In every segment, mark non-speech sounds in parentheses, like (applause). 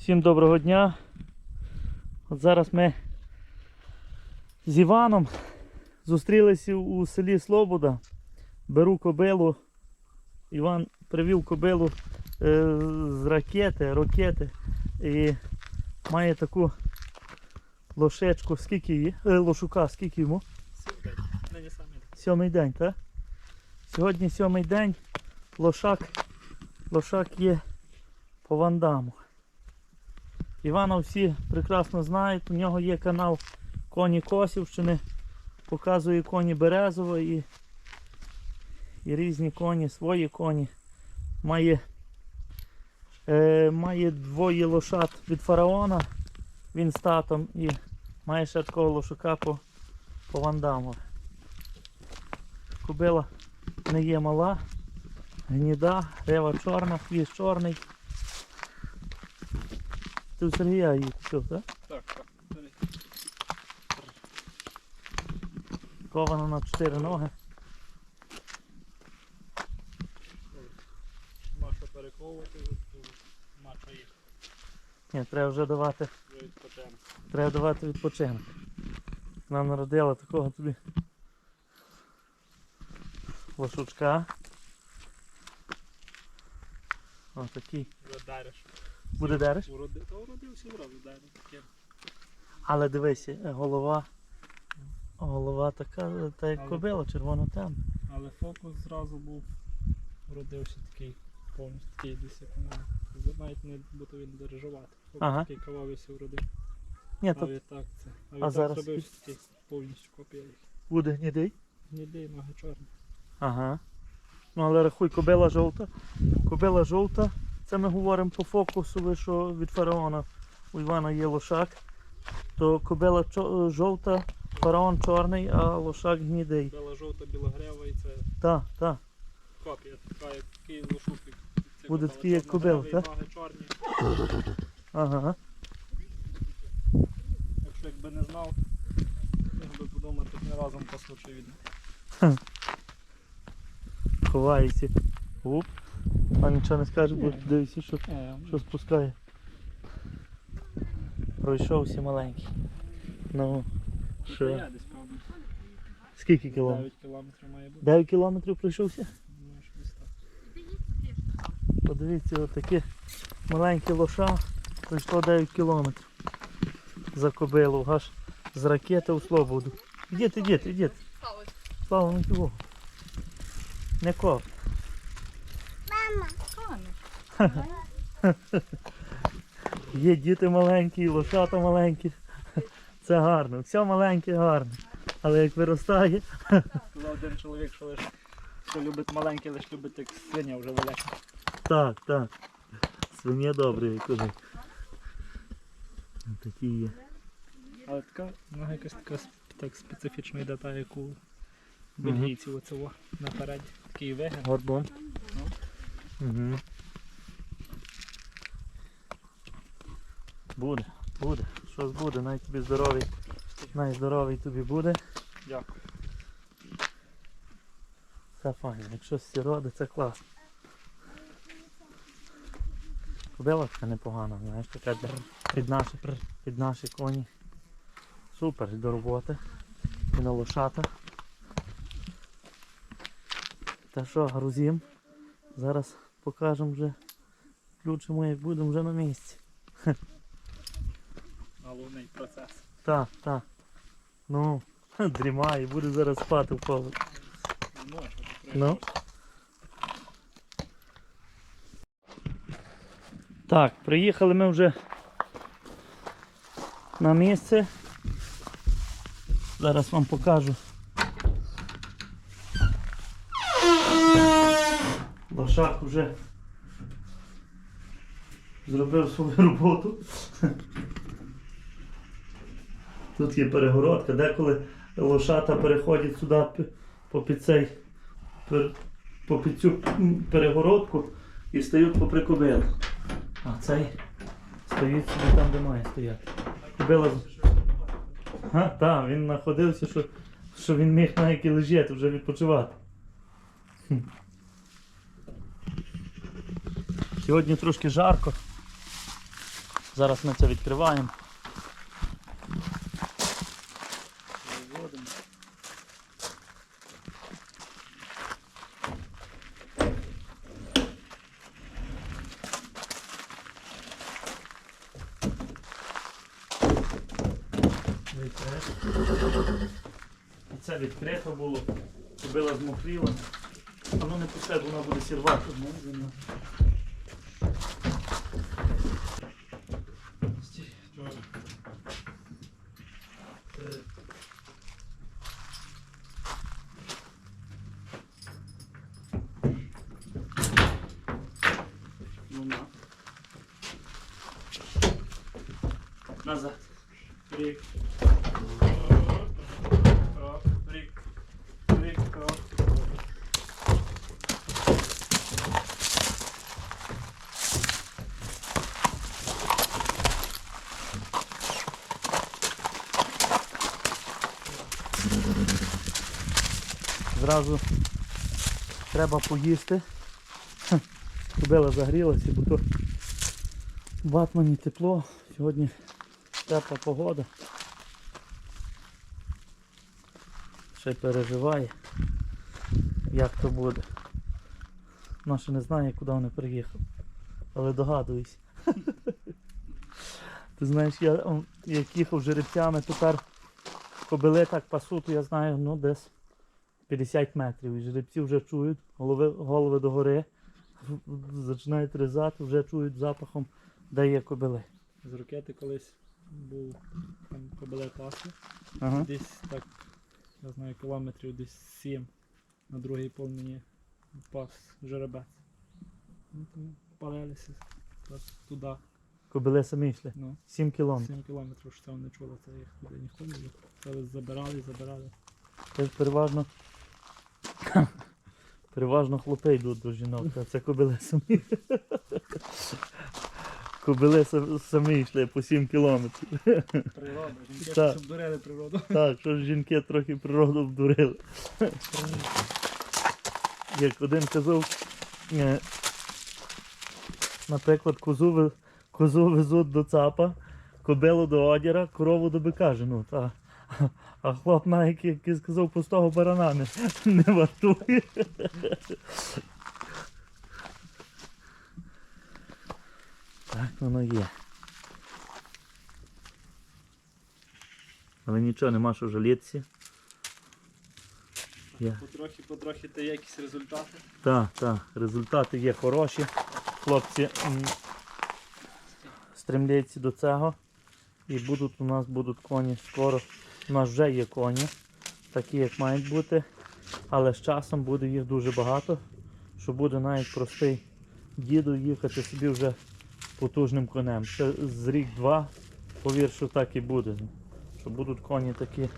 Всім доброго дня. От зараз ми з Іваном зустрілися у селі Слобода. Беру кобилу. Іван привів кобилу е, з ракети, ракети і має таку лошечку. Скільки її? Е, лошука, скільки йому? Сьомий день, так? Сьогодні сьомий день. Лошак, лошак є по вандаму. Івана всі прекрасно знають, у нього є канал Коні Косівщини. Показує коні Березово і, і різні коні, свої коні. Має, е, має двоє лошад від фараона, він з татом і має ще такого лошака по, по вандаму. Кобила не є мала, гніда, рева чорна, хвіст чорний. Ти у Сергія її купив, так? Так, так. Далі. Кована на чотири ноги. Маша перековувати, Маша їх Ні, треба вже давати, відпочинок. треба давати відпочинок. Нам народила такого тобі лошучка. Ось такий. Буде дереш? Уроди... Та уродився дариш. Таке. Але дивись, е, голова. Голова така, е, та як Але- кобила, червоно темна. Але фокус зразу був уродився такий повністю такий десь як у Навіть не буду він дирижувати. Фокус Ага. такий кававився уродив. Ні, А то відтак це. А відтак зараз зробив скільки? такий повністю копія буде гнідий. Ніде ноги чорні. Ага. Ну але рахуй, кобила жовта. Кобила жовта. Це ми говоримо по фокусу, що від фараона у Івана є лошак. То кобила жовта, фараон чорний, а лошак гнідий. Біла жовта, білогрева і це Так, так. копія. Така як такий лошук. Буде такий, як чорногривий, кобил, так? Чорні. Ага. Якщо якби не знав, міг би подумати, не разом послухай від Ховається. Уп. А нічого не скаже, бо дивися, що, що спускає. Пройшовся маленький. Ну, що? Десь певно. Скільки кілометрів? 9 кілометрів має бути. 9 кілометрів пройшовся? Що так. Подивіться, отаке маленьке лоша пройшло 9 кілометрів за кобилу, аж з ракети у Слободу. Діти, діти, діти. Слава того. Не коп. Є діти маленькі, і лошата маленькі. Це гарно. Все маленьке гарно. Але як виростає, Сказав один чоловік, що лише що любить маленький, лише любить як свиня вже велика. так, так. Свиня добре, як кажуть. Такі є. Але така, нога якась така так специфічна йде, та як у бельгійців оцього наперед. Такий вигін. Горбон. Угу. Буде, буде. Щось буде, най тобі здоровий. Най здоровий тобі буде. Дякую. Це файно. Якщо сіроди, це класно. Кобила непогана, знаєш, така для- під наші, під наші коні. Супер до роботи. І на лошата. Та що, грузім. Зараз покажемо вже. Включимо, як будемо вже на місці. (laughs) Головний процес. Так, так. Ну, (laughs) дрімає, буде зараз спати в поле. Ну, Ну. Так, приїхали ми вже на місце. Зараз вам покажу. Лошак вже зробив свою роботу. Тут є перегородка, деколи лошата переходять сюди попід цей попід цю перегородку і стають попри кобилу. А цей стоїть собі там, де має стояти. Кобила. так, він знаходився, що, що він міг навіть і лежати, вже відпочивати. Сьогодні трошки жарко. Зараз ми це відкриваємо. Виводимо. Відкрито. І це відкрито було. Кобила змокріла. Воно не пусте, бо вона буде сірвати. Ну, Стій, Джордж. Ну на. Назад. Рік. Рік. Рік. Крок. Зразу треба поїсти. Кобила загрілася, бо то в Батмані тепло. Сьогодні тепла погода. Ще переживає, як то буде. Вона ще не знає, куди вони приїхав. Але догадуюсь. (laughs) Ти знаєш, я як їхав жеребцями, тепер кобили так пасу, то я знаю, ну десь 50 метрів. І жеребці вже чують, голови, голови догори, (laughs) починають різати, вже чують запахом, де є кобили. З ракети колись був там кобиле пасли. Ага. Десь так, я знаю, кілометрів десь 7 на другій половині пас жеребець. Ну, тому палилися так, туди. Кобили самі йшли. Ну, 7 кілометрів. 7 кілометрів, що це вони чули, це їх туди ніхто не їхав. Але забирали, забирали. Це ж переважно. (laughs) Переважно хлопи йдуть до жінок, а це кобили самі. (laughs) Кобили самі йшли по 7 кілометрів. Природа, жінки Так. щось обдурили природу. Так, що ж жінки трохи природу обдурили. Як один казав, е, наприклад, козу, козу везуть до цапа, кобилу до одіра, корову до бика женуть. А, а хлоп навіть, який сказав, пустого барана не, не вартує. Так воно є. Але нічого, нема що жалітися. Потрохи, потрохи та є якісь результати. Так, так, результати є хороші. Хлопці м, стремляться до цього. І будуть у нас будуть коні скоро. У нас вже є коні, такі як мають бути. Але з часом буде їх дуже багато. Що буде навіть простий діду їхати собі вже потужним конем. Ще з рік-два, повір, що так і буде. Що будуть коні такі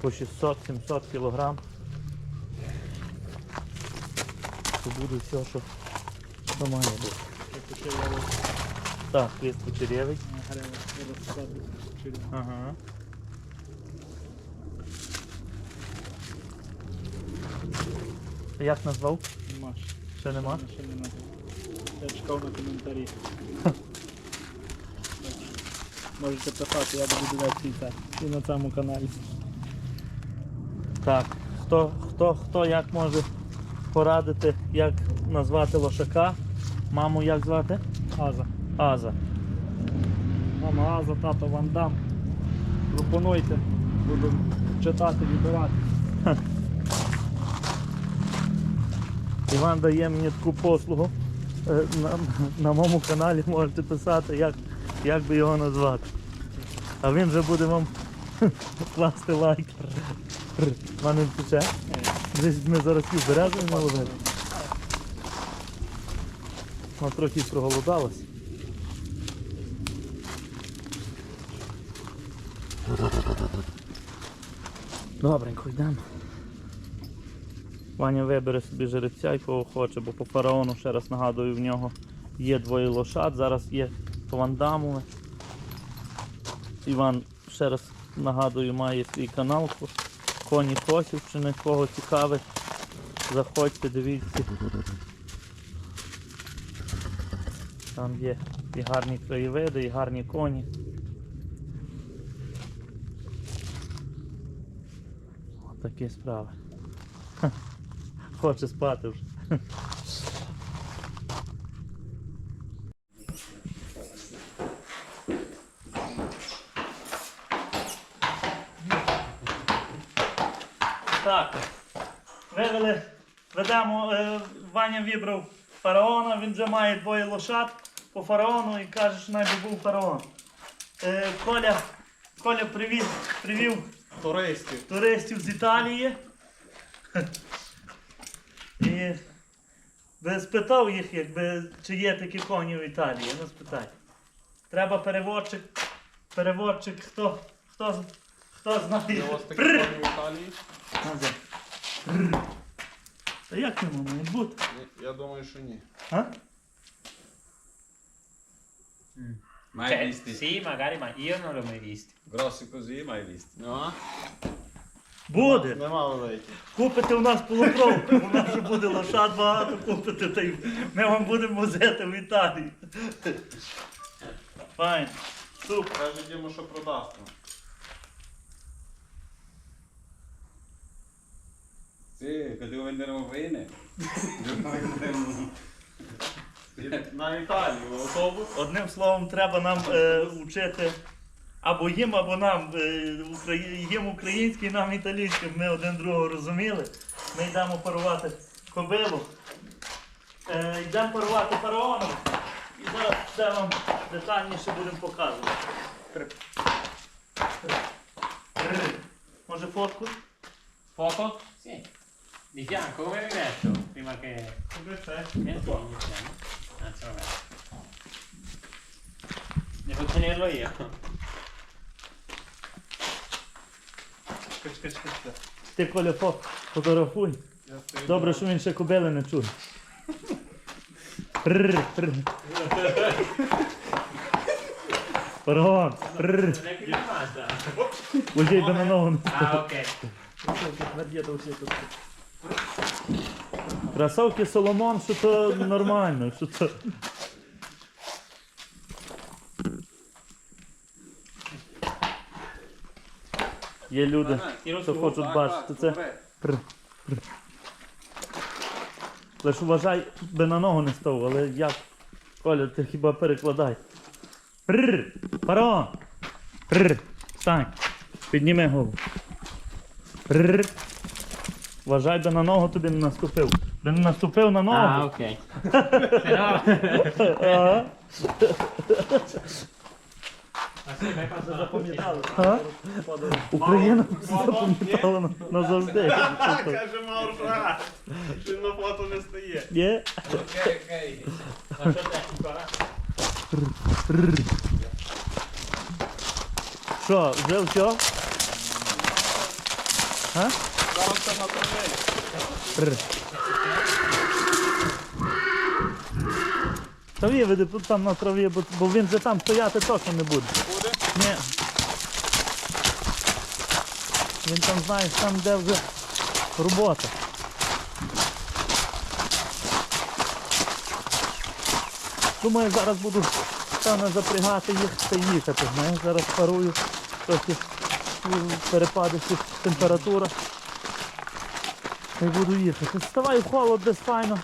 по 600-700 кілограм. Що буде все, що, що має бути. Так, ліс кучерєвий. Ага. Як назвав? Ж. Ще нема? Ще нема. Я чекав на коментарі. Можете писати, я буду дивитися і на цьому каналі. Так. Хто, хто, хто як може порадити, як назвати лошака? Маму як звати? Аза. Аза. Мама Аза, тато Ван Дам. Пропонуйте. Буду читати, відбирати. Іван дає мені таку послугу. Е, На, на моєму каналі можете писати, як, як би його назвати. А він вже буде вам (laughs) класти лайк. Мене втече. Ми зараз і березу не ловили. Вона трохи проголодалась. Добренько, йдемо. Ваня вибере собі жеребця і кого хоче, бо по фараону, ще раз нагадую, в нього є двоє лошад, зараз є по вандамове. Іван, ще раз нагадую, має свій канал Коні Косівщини, кого цікавить. Заходьте, дивіться. Там є і гарні краєвиди, і гарні коні. Такі справи. Хоче спати вже. Так. Вивели, ведемо, е, Ваня вибрав фараона, він вже має двоє лошад по фараону і каже, що навіть був фараон. Е, Коля, Коля привіз, привів Туристів. туристів з Італії. І би спитав їх, якби, чи є такі коні в Італії. Ну спитай. Треба переводчик, переводчик, хто, хто, хто знає. Є у вас такі коні в Італії? Назад. Та як не має бути? Ні, Я думаю, що ні. А? Mai Cioè, visti? sì, magari, ma io non l'ho mai visto. Grossi così, mai visti. Нема? Буде. Нема великих. Купите у нас полукровку, у нас вже буде лошад багато купите, та й ми вам будемо возити в Італії. Файн. Супер. Каже Діма, що продасть. нам. Sì, che devo vendere un rene. Devo vendere un... На Італію автобус. Одним словом, треба нам е, вчити або їм, або нам. Е. Їм український, нам італійський, ми один другого розуміли. Ми йдемо парувати кобилу. Е, йдемо парувати фараоном. І зараз все вам детальніше будемо показувати. Може фотку? Fuoco? Sì. Di fianco, come mi metto? Prima che... Qui, iniziamo. Anzi, vabbè. Devo tenerlo io. Чекай, чекай, чекай, чекай. Ти Коля фо- фотографуй. Я стою. Добре, що він ще кобили не чує. Прррр, прррр. Фараон, прррр. Ужей би на ногу. не Ah, ok. Кросовки Соломон, що то нормально, що то. Є люди, що хочуть бачити це. corretto. Прр, прр. Лиш вважай, би на ногу не став, але як? Коля, ти хіба перекладай. Пррр, фараон. Пррр, встань. Підніми голову. Пррр. Вважай, би на ногу тобі не наступив. Би не наступив на ногу. ok. (laughs) Però... (laughs) Ага. Україна запам'ятала назавжди. Каже Маура, що на фото не стає. Є? Ok, ok. Lascio te ancora. Що, вже все? А? Зараз це на. Та виведи тут там на траві, бо, бо він же там стояти точно не буде. Ні. Він там, знаєш, там де вже робота. Думаю, зараз буду певно запрягати їх та їхати. Знаєш, зараз парую трохи перепади температура. Й буду їхати. Вставай холод десь файно.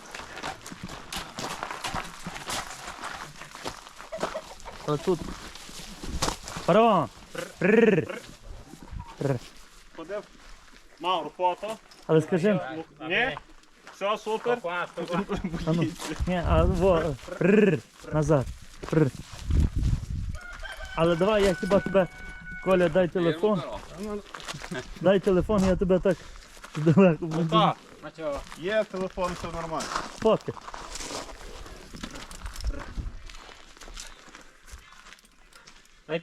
А тут. Фараон! Прррр. Прррр. Ходив. Маур, фото. Але скажи, Ні? Все, супер. А ну, ні, а во, прррр, назад. Прррр. Але давай я хіба тебе, Коля, дай телефон, дай телефон, я тебе так здалеку буду Так, є телефон, все нормально. фотки.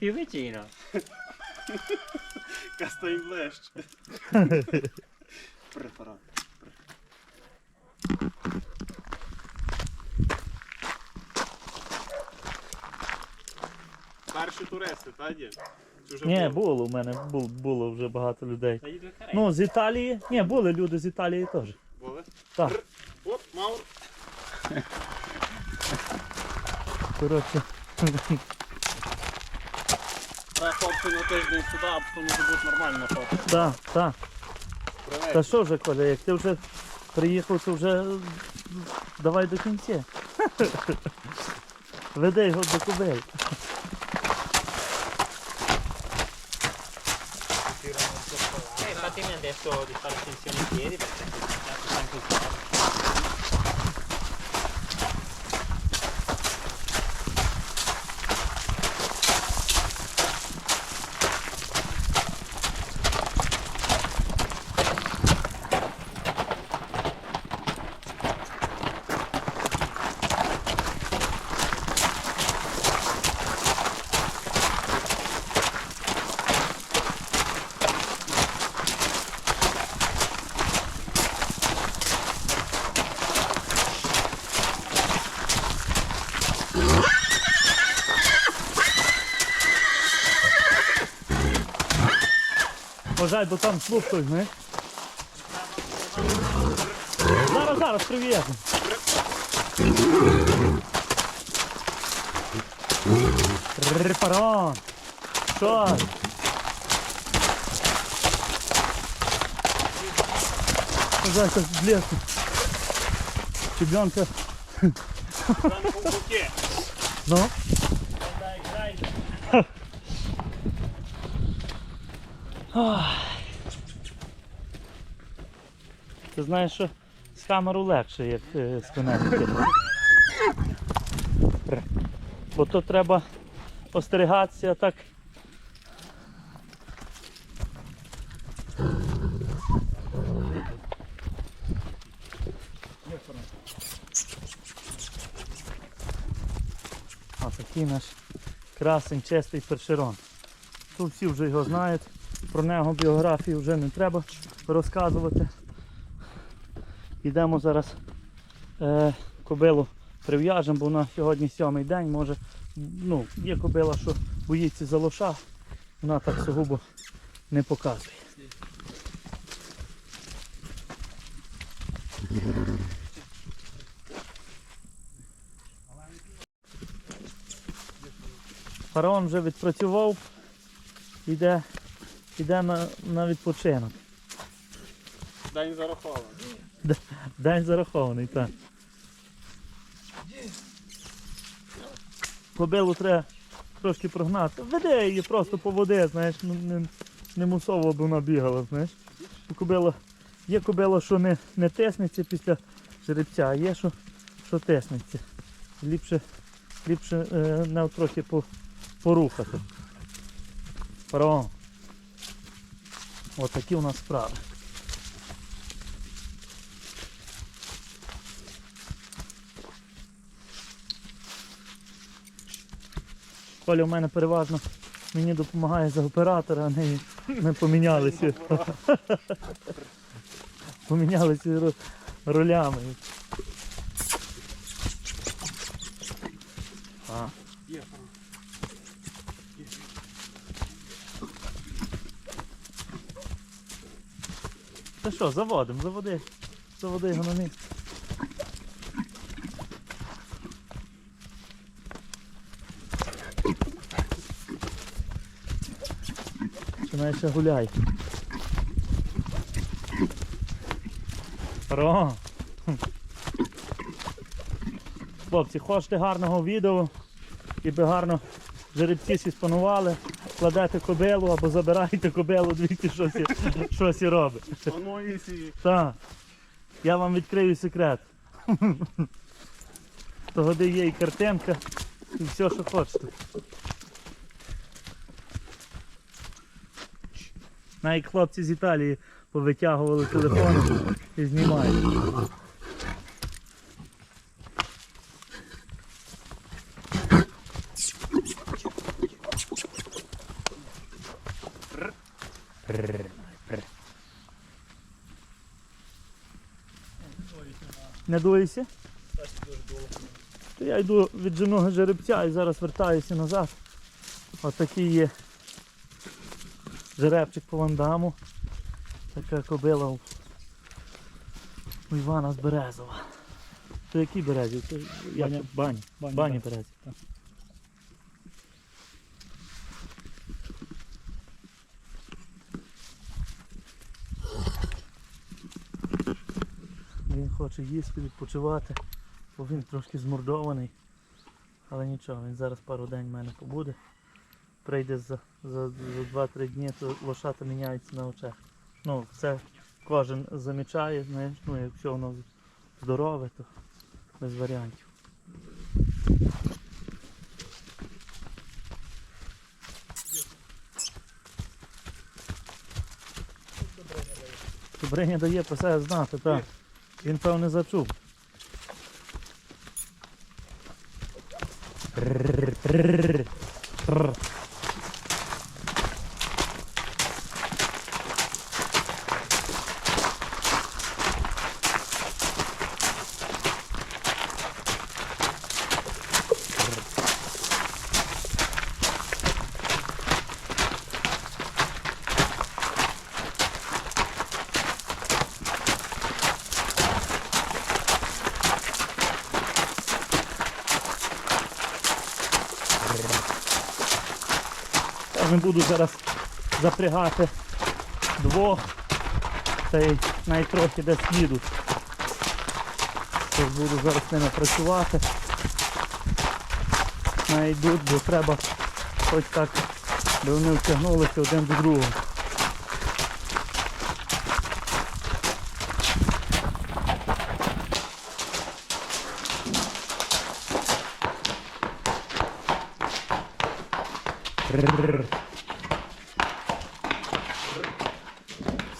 Vicino. Кастей ближче. Препарат. Перші туристи, та дім? Чи вже Ні, було? було у мене, бу- було вже багато людей. Ну, з Італії, ні, були люди з Італії теж. Були? Так. Оп, Маур. коротше. На тиждень сюди, а потім може бути нормально фото. Так, так. Та що вже, Коля, як ти вже приїхав, то вже давай до кінця. Веди його до кобель. Eh, infatti mi ha detto di fare tensione in piedi perché sta anche il Бажай, бо там слух той, знаєш. Зараз, зараз, прив'язуємо. Репарон. Що? Бажай, так з лесу. Щебенка. Ну? (laughs) Ти знаєш, що з камеру легше, як е, з конечки. Бо то треба остерігатися так. А такий наш красень, чистий першерон. Тут всі вже його знають, про нього біографію вже не треба розказувати. Йдемо зараз е, кобилу прив'яжемо, бо вона сьогодні сьомий день, може, ну, є кобила, що боїться за лоша, вона так сугубо не показує. Фараон вже відпрацював, йде, йде на, на відпочинок. День зарахований. День зарахований, так. Кобилу треба трошки прогнати. Веде її просто по води, знаєш, не, не мусово б вона бігала, знаєш. Кобила, є кобила, що не, не тиснеться після жеребця, а є, що, що тиснеться. Ліпше, ліпше е, не трохи по, порухати. Фараон. Отакі у нас справи. Коля в мене переважно мені допомагає за оператора, а не помінялися. (laughs) помінялися ро- ролями. А. Та що, заводимо, заводи. Заводи його на місце. Починай ще гуляй. Ро. Хлопці, хочете гарного відео і би гарно жеребці всі спанували, кладете кобилу або забираєте кобилу, дивіться, щось, і- щось і робить. Воно і сі. Так. Я вам відкрию секрет. Того де є і картинка, і все, що хочете. Навіть хлопці з Італії повитягували телефони і знімають. Не дуєшся? То я йду від жіного жеребця і зараз вертаюся назад. Отакий є жеребчик по вандаму. Така кобила у, Івана з Березова. То які березі? Це як Баня. бані. Бані, Бані так. Хоче їсти, відпочивати, бо він трошки змордований. Але нічого, він зараз пару день в мене побуде. Прийде за, за, за 2-3 дні, то лошата міняються на очах. Ну, це кожен замічає, знаєш, ну якщо воно здорове, то без варіантів. Добриня дає про себе знати, так. Він певне зачув. Трррр, буду зараз запрягати двох та й навіть десь їдуть. Тож буду зараз з ними працювати. Найдуть, бо треба хоч так, би вони втягнулися один до другого. Трррр.